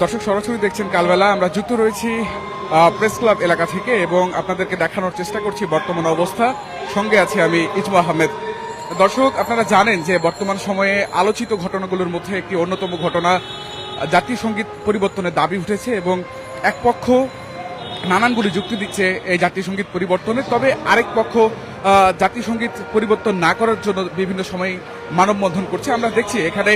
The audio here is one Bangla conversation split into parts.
দর্শক সরাসরি দেখছেন কালবেলা। আমরা যুক্ত রয়েছি প্রেস ক্লাব এলাকা থেকে এবং আপনাদেরকে দেখানোর চেষ্টা করছি বর্তমান অবস্থা। সঙ্গে আছি আমি ইজমা আহমেদ। দর্শক, আপনারা জানেন যে বর্তমান সময়ে আলোচিত ঘটনাগুলোর মধ্যে একটি অন্যতম ঘটনা, জাতীয় সংগীত পরিবর্তনের দাবি উঠেছে এবং এক পক্ষ নানানগুলি যুক্তি দিচ্ছে এই জাতীয় সংগীত পরিবর্তনে। তবে আরেক পক্ষ জাতীয় সংগীত পরিবর্তন না করার জন্য বিভিন্ন সময় মানববন্ধন করছে। আমরা দেখছি এখানে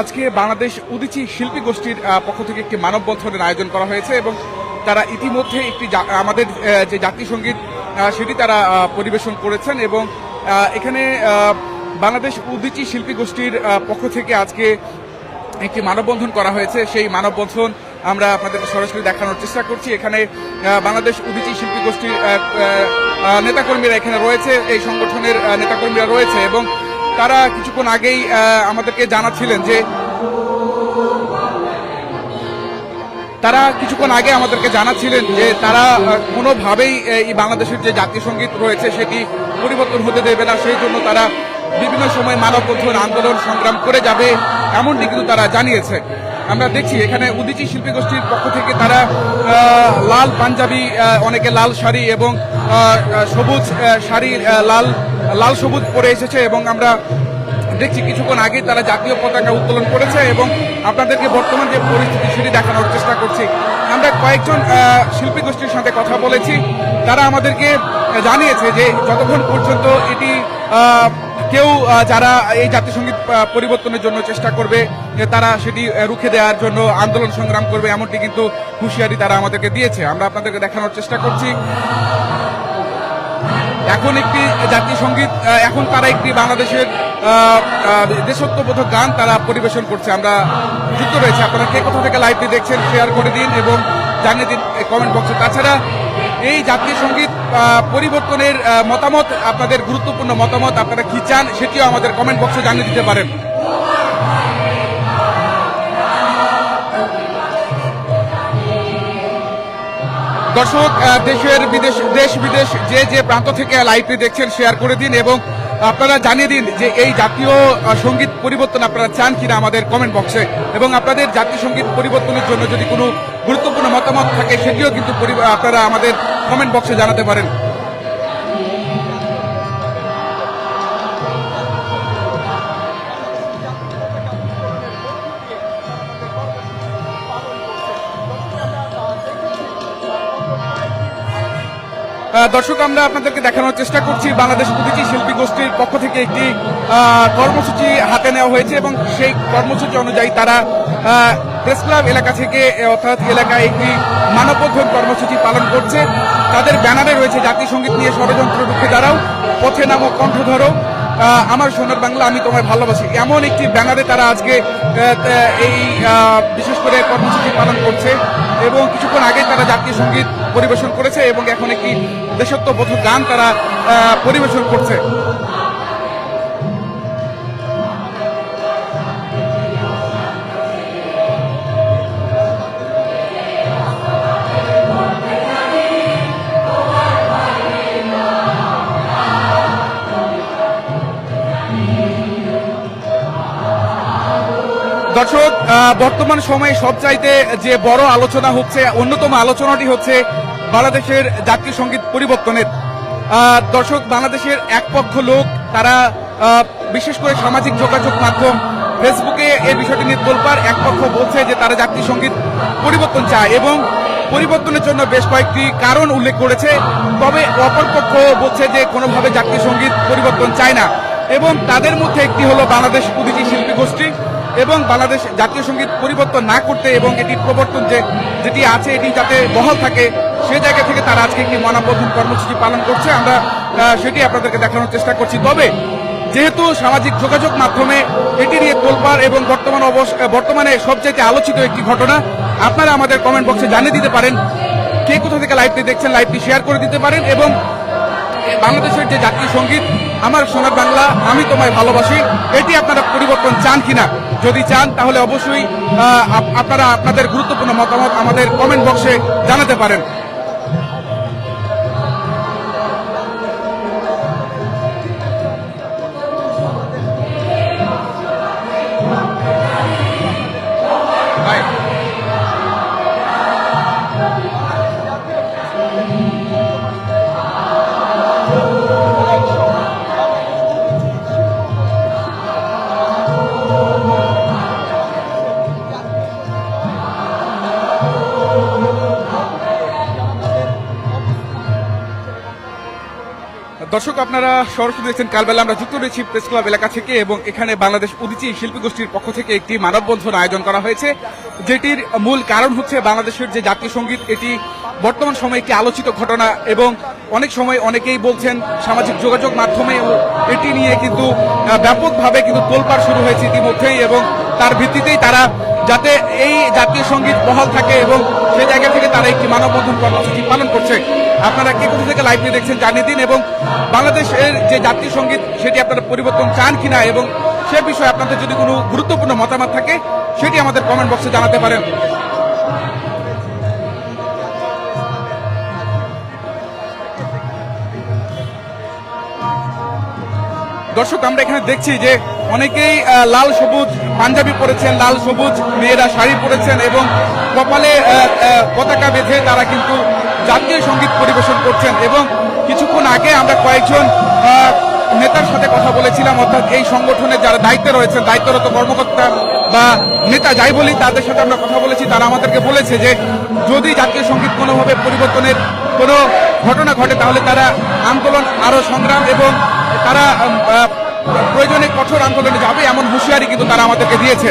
আজকে বাংলাদেশ উদিচি শিল্পী গোষ্ঠীর পক্ষ থেকে একটি মানববন্ধনের আয়োজন করা হয়েছে এবং তারা ইতিমধ্যে একটি আমাদের যে জাতীয় সংগীত সেটি তারা পরিবেশন করেছেন এবং এখানে বাংলাদেশ উদিচি শিল্পী গোষ্ঠীর পক্ষ থেকে আজকে একটি মানববন্ধন করা হয়েছে। সেই মানববন্ধন আমরা আপনাদেরকে সরাসরি দেখানোর চেষ্টা করছি। এখানে বাংলাদেশ উদিচি শিল্পী গোষ্ঠীর নেতাকর্মীরা এখানে রয়েছে। এই সংগঠনের নেতাকর্মীরা রয়েছে এবং তারা কিছুক্ষণ আগেই আমাদেরকে জানাচ্ছিলেন যে তারা কিছুক্ষণ আগে আমাদেরকে জানাচ্ছিলেন যে তারা কোনোভাবেই এই বাংলাদেশের যে জাতীয় সংগীত রয়েছে সেটি পরিবর্তন হতে দেবে না। সেই জন্য তারা বিভিন্ন সময় মানববন্ধন আন্দোলন সংগ্রাম করে যাবে এমনটি কিন্তু তারা জানিয়েছে। আমরা দেখছি এখানে উদিচি শিল্পী গোষ্ঠীর পক্ষ থেকে তারা লাল পাঞ্জাবি অনেকে লাল শাড়ি এবং সবুজ শাড়ি লাল লাল সবুজ পরে এসেছে এবং আমরা দেখছি কিছুক্ষণ আগে তারা জাতীয় পতাকা উত্তোলন করেছে এবং আপনাদেরকে বর্তমান যে পরিস্থিতি সেটি দেখানোর চেষ্টা করছি। আমরা কয়েকজন শিল্পী গোষ্ঠীর সাথে কথা বলেছি। তারা আমাদেরকে জানিয়েছে যে যতক্ষণ পর্যন্ত এটি কেউ যারা এই জাতীয় সংগীত পরিবর্তনের জন্য চেষ্টা করবে, তারা সেটি রুখে দেওয়ার জন্য আন্দোলন সংগ্রাম করবে, এমনটি কিন্তু হুঁশিয়ারি তারা আমাদেরকে দিয়েছে। আমরা আপনাদেরকে দেখানোর চেষ্টা করছি। এখন একটি জাতীয় সংগীত এখন তারা একটি বাংলাদেশের দেশত্ববোধক গান তারা পরিবেশন করছে। আমরা যুক্ত রয়েছে। আপনারা কে কোথা থেকে লাইভটি দেখছেন শেয়ার করে দিন এবং জানিয়ে দিন কমেন্ট বক্সে তাছাড়া এই জাতীয় সংগীত পরিবর্তনের মতামত, আপনাদের গুরুত্বপূর্ণ মতামত আপনারা কি চান, সেটিও আমাদের কমেন্ট বক্সে জানিয়ে দিতে পারেন। দর্শক দেশের বিদেশ, দেশ বিদেশ যে যে প্রান্ত থেকে লাইভটি দেখছেন শেয়ার করে দিন এবং আপনারা জানিয়ে দিন যে এই জাতীয় সংগীত পরিবর্তন আপনারা চান কিনা আমাদের কমেন্ট বক্সে এবং আপনাদের জাতীয় সংগীত পরিবর্তনের জন্য যদি কোনো গুরুত্বপূর্ণ মতামত থাকে, সেটিও কিন্তু আপনারা আমাদের কমেন্ট বক্সে জানাতে পারেন। দর্শক, আমরা আপনাদেরকে দেখানোর চেষ্টা করছি বাংলাদেশ প্রতিটি শিল্পী গোষ্ঠীর পক্ষ থেকে একটি কর্মসূচি হাতে নেওয়া হয়েছে এবং সেই কর্মসূচি অনুযায়ী তারা প্রেস ক্লাব এলাকা থেকে অর্থাৎ এলাকায় একটি মানববন্ধন কর্মসূচি পালন করছে। তাদের ব্যানারে রয়েছে জাতীয় সংগীত নিয়ে ষড়যন্ত্র রুখে দাঁড়াও, পথে নামো, কণ্ঠ ধরো। আমার সোনার বাংলা, আমি তোমায় ভালোবাসি। এমন একটি ব্যানারে তারা আজকে এই বিশেষ করে কর্মসূচি পালন করছে। এবং কিছুক্ষণ আগে তারা জাতীয় সংগীত পরিবেশন করেছে এবং এখন একটি দেশত্ববোধক গান তারা পরিবেশন করছে। দর্শক বর্তমান সময়ে সবচাইতে যে বড় আলোচনা হচ্ছে, অন্যতম আলোচনাটি হচ্ছে বাংলাদেশের জাতীয় সংগীত পরিবর্তনের। দর্শক, বাংলাদেশের এক পক্ষ লোক, তারা বিশেষ করে সামাজিক যোগাযোগ মাধ্যম ফেসবুকে এই বিষয়টি নিয়ে তোলপার এক পক্ষ বলছে যে তারা জাতীয় সংগীত পরিবর্তন চায় এবং পরিবর্তনের জন্য বেশ কয়েকটি কারণ উল্লেখ করেছে। তবে অপর পক্ষ বলছে যে কোনোভাবে জাতীয় সংগীত পরিবর্তন চায় না এবং তাদের মধ্যে একটি হলো বাংলাদেশ উদিচি শিল্পী গোষ্ঠী। এবং বাংলাদেশ জাতীয় সংগীত পরিবর্তন না করতে এবং এটির প্রবর্তন যে যেটি আছে, এটি যাতে বহাল থাকে, সে জায়গা থেকে তারা আজকে একটি মানববন্ধন কর্মসূচি পালন করছে। আমরা সেটি আপনাদেরকে দেখানোর চেষ্টা করছি। তবে যেহেতু সামাজিক যোগাযোগ মাধ্যমে এটি নিয়ে তোলপাড় এবং বর্তমান অবস- বর্তমানে সবচাইতে আলোচিত একটি ঘটনা, আপনারা আমাদের কমেন্ট বক্সে জানিয়ে দিতে পারেন, কে কোথা থেকে লাইভটি দেখছেন লাইভটি শেয়ার করে দিতে পারেন এবং বাংলাদেশের যে জাতীয় সংগীত, আমার সোনার বাংলা, আমি তোমায় ভালোবাসি, এটি আপনারা পরিবর্তন চান কিনা? যদি চান, তাহলে অবশ্যই আপনারা আপনাদের গুরুত্বপূর্ণ মতামত আমাদের কমেন্ট বক্সে জানাতে পারেন। দর্শক, আপনারা সরাসরি দেখছেন কালবেলা। আমরা যুক্ত রয়েছি প্রেস ক্লাব এলাকা থেকে এবং এখানে বাংলাদেশ উদিচি শিল্পী গোষ্ঠীর পক্ষ থেকে একটি মানববন্ধন আয়োজন করা হয়েছে, যেটির মূল কারণ হচ্ছে বাংলাদেশের যে জাতীয় সংগীত, এটি বর্তমান সময়ে একটি আলোচিত ঘটনা এবং অনেক সময় অনেকেই বলছেন সামাজিক যোগাযোগ মাধ্যমে এটি নিয়ে কিন্তু ব্যাপকভাবে কিন্তু তোলপাড় শুরু হয়েছে ইতিমধ্যেই এবং তার ভিত্তিতেই তারা যাতে এই জাতীয় সংগীত বহাল থাকে এবং সেই জায়গা থেকে তারা একটি মানববন্ধন কর্মসূচি পালন করছে। আপনারা কে কোথা থেকে লাইভে দেখছেন জানিয়ে দিন এবং বাংলাদেশের যে জাতীয় সংগীত, সেটি আপনারা পরিবর্তন চান কিনা এবং সে বিষয়ে আপনাদের যদি কোনো গুরুত্বপূর্ণ মতামত থাকে, সেটি আমাদের কমেন্ট বক্সে জানাতে পারেন। দর্শক, আমরা এখানে দেখছি যে অনেকেই লাল সবুজ পাঞ্জাবি পরেছেন, লাল সবুজ মেয়েরা শাড়ি পরেছেন এবং কপালে পতাকা বেঁধে তারা কিন্তু জাতীয় সংগীত পরিবেশন করছেন এবং কিছুক্ষণ আগে আমরা কয়েকজন নেতার সাথে কথা বলেছিলাম, অর্থাৎ এই সংগঠনের যারা দায়িত্বে রয়েছেন, দায়িত্বরত কর্মকর্তা বা নেতা যাই বলি, তাদের সাথে আমরা কথা বলেছি। তারা আমাদেরকে বলেছে যে, যদি জাতীয় সংগীত কোনোভাবে পরিবর্তনের কোনো ঘটনা ঘটে, তাহলে তারা আন্দোলন আরও সংগ্রাম এবং তারা প্রয়োজনে কঠোর আন্দোলনে যাবে, এমন হুঁশিয়ারি কিন্তু তারা আমাদেরকে দিয়েছে।